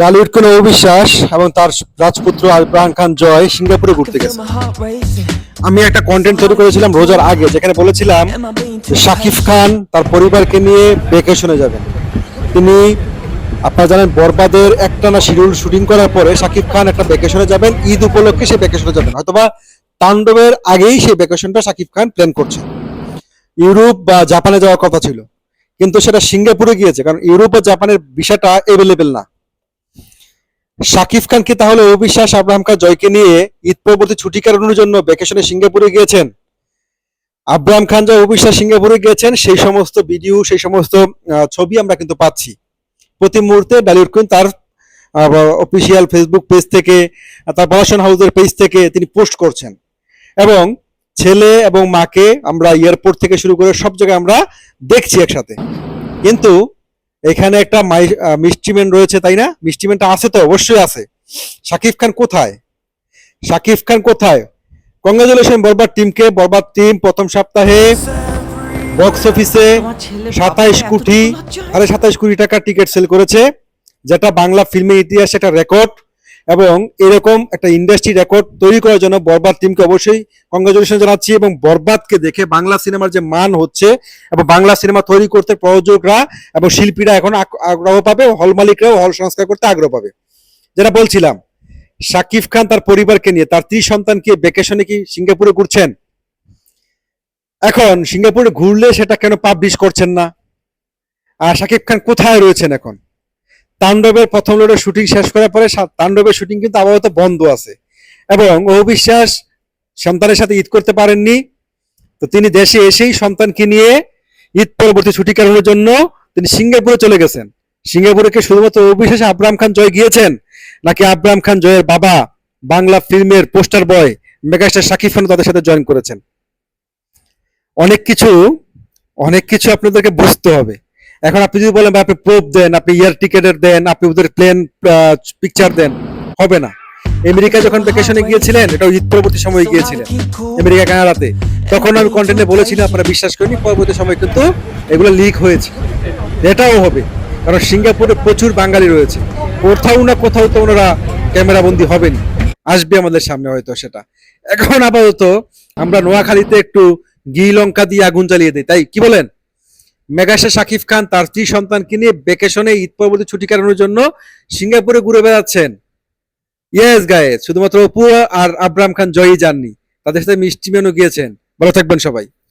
ডালিউড কোন অবিশ্বাস এবং তার রাজপুত্র আবরাম খান জয় সিঙ্গাপুরে ঘুরতে গেছে। আমি একটা কন্টেন্ট তৈরি করেছিলাম রোজার আগে যেখানে বলেছিলাম শাকিব খান তার পরিবারকে নিয়ে ভেকেশনে যাবেন। তিনি আপনারা জানেন বরবাদের একটানা শিডিউল শুটিং করার পরে শাকিব খান একটা ভেকেশনে যাবেন। ঈদ উপলক্ষে সে ভেকেশনে যাবেন। হয়তোবা তাণ্ডবের আগেই সেই ভেকেশনটা শাকিব খান প্ল্যান করছে। ইউরোপ বা জাপানে যাওয়ার কথা ছিল। কিন্তু সেটা সিঙ্গাপুরে গিয়েছে কারণ ইউরোপ ও জাপানের ভিসাটা এভেলেবেল না। শাকিব খান কি তাহলে অবিশ্বাস আব্রাহাম জয়কে নিয়ে ঈদ পরবর্তী ছুটি কাটানোর জন্য ভ্যাকেশনে সিঙ্গাপুরে গিয়েছেন? আব্রাহাম খান যা অবিশ্বাস সিঙ্গাপুরে গিয়েছেন, সেই সমস্ত ভিডিও সেই সমস্ত ছবি আমরা কিন্তু পাচ্ছি। প্রতি মুহূর্তে ডালিউড কুইন তার অফিসিয়াল ফেসবুক পেজ থেকে, তার পড়াশোনা হাউসের পেজ থেকে তিনি পোস্ট করছেন। এবং ছেলে এবং মাকে আমরা এয়ারপোর্ট থেকে শুরু করে সব জায়গায় আমরা দেখছি একসাথে। কিন্তু এখানে একটা মিষ্টিমেন রয়েছে, তাই না? মিষ্টিমেনটা আছে তো? অবশ্যই আছে। শাকিব খান কোথায়? শাকিব খান কোথায়? কংগ্রেচুলেশন বরবার টিমকে বরবার টিম প্রথম সপ্তাহে বক্স অফিসে সাতাইশ কোটি, সাড়ে সাতাইশ কোটি টাকা টিকিট সেল করেছে, যেটা বাংলা ফিল্মের ইতিহাসে একটা রেকর্ড এবং এরকম একটা ইন্ডাস্ট্রি রেকর্ড তৈরি করার জন্য বরবাদ টিমকে অবশ্যই কংগ্রেচুলেশন জানাচ্ছি এবং বরবাদকে দেখে বাংলা সিনেমার যে মান হচ্ছে এবং বাংলা সিনেমা তৈরি করতে প্রযোজকরা এবং শিল্পীরা এখন আগ্রহ পাবে হল মালিকরাও হল সংস্কার করতে আগ্রহ পাবে। যেটা বলছিলাম শাকিব খান তার পরিবারকে নিয়ে, তার ত্রি সন্তানকে ভেকেশনে কি সিঙ্গাপুরে ঘুরছেন? এখন সিঙ্গাপুরে ঘুরলে সেটা কেন পাবলিশ করছেন না? আর শাকিব খান কোথায় রয়েছেন এখন? তাণ্ডবের প্রথম লোডের শুটিং শেষ করার পরে তাণ্ডবের শুটিং কিন্তু আপাতত বন্ধ আছে। এবং অবিশ্বাস সন্তানের সাথে ঈদ করতে পারেননি। তো তিনি দেশে এসেই সন্তানকে নিয়ে ঈদ পরবর্তী ছুটি কাটানোর জন্য তিনি সিঙ্গাপুরে চলে গেছেন। সিঙ্গাপুরে কি শুধুমাত্র অবিশ্বাসে আব্রাহাম খান জয় গিয়েছেন? নাকি আব্রাহাম খান জয়ের বাবা বাংলা ফিল্মের poster boy megastar Shakib Khan তাদের সাথে জয়েন করেছেন? অনেক কিছু অনেক কিছু আপনাদেরকে বুঝতে হবে। এখন আপনি যদি বলেন আপনি প্রোপ দেন, আপনি ইয়ার টিকেটের দেন, আপনি ওদের প্লেন পিকচার দেন, হবে না। আমেরিকা যখন ভ্যাকেশনে গিয়েছিলেন, এটা ঈদ পরবর্তী সময় গিয়েছিলেন, আমেরিকা, কানাডাতে, তখন আমি কন্টেন্টে বলেছিলাম, আপনারা বিশ্বাস করেনি পরবর্তী সময় কিন্তু এগুলো লিক হয়েছে। এটাও হবে, কারণ সিঙ্গাপুরে প্রচুর বাঙালি রয়েছে। কোথাও না কোথাও তো ওনারা ক্যামেরা বন্দি হবেন আসবে আমাদের সামনে হয়তো সেটা। এখন আপাতত আমরা নোয়াখালীতে একটু ঘি লঙ্কা দিয়ে আগুন জ্বালিয়ে দিই। তাই কি বলেন? মেগাশা শাকিব খান, তার স্ত্রী সন্তানকে নিয়ে ভেকেশনে ঈদ পরবর্তী ছুটি কাটানোর জন্য সিঙ্গাপুরে ঘুরে বেড়াচ্ছেন। ইয়েস গায়ে শুধুমাত্র অপু আর আব্রাম খান জয়ী যাননি। তাদের সাথে মিষ্টি মেনু গিয়েছেন। ভালো থাকবেন সবাই।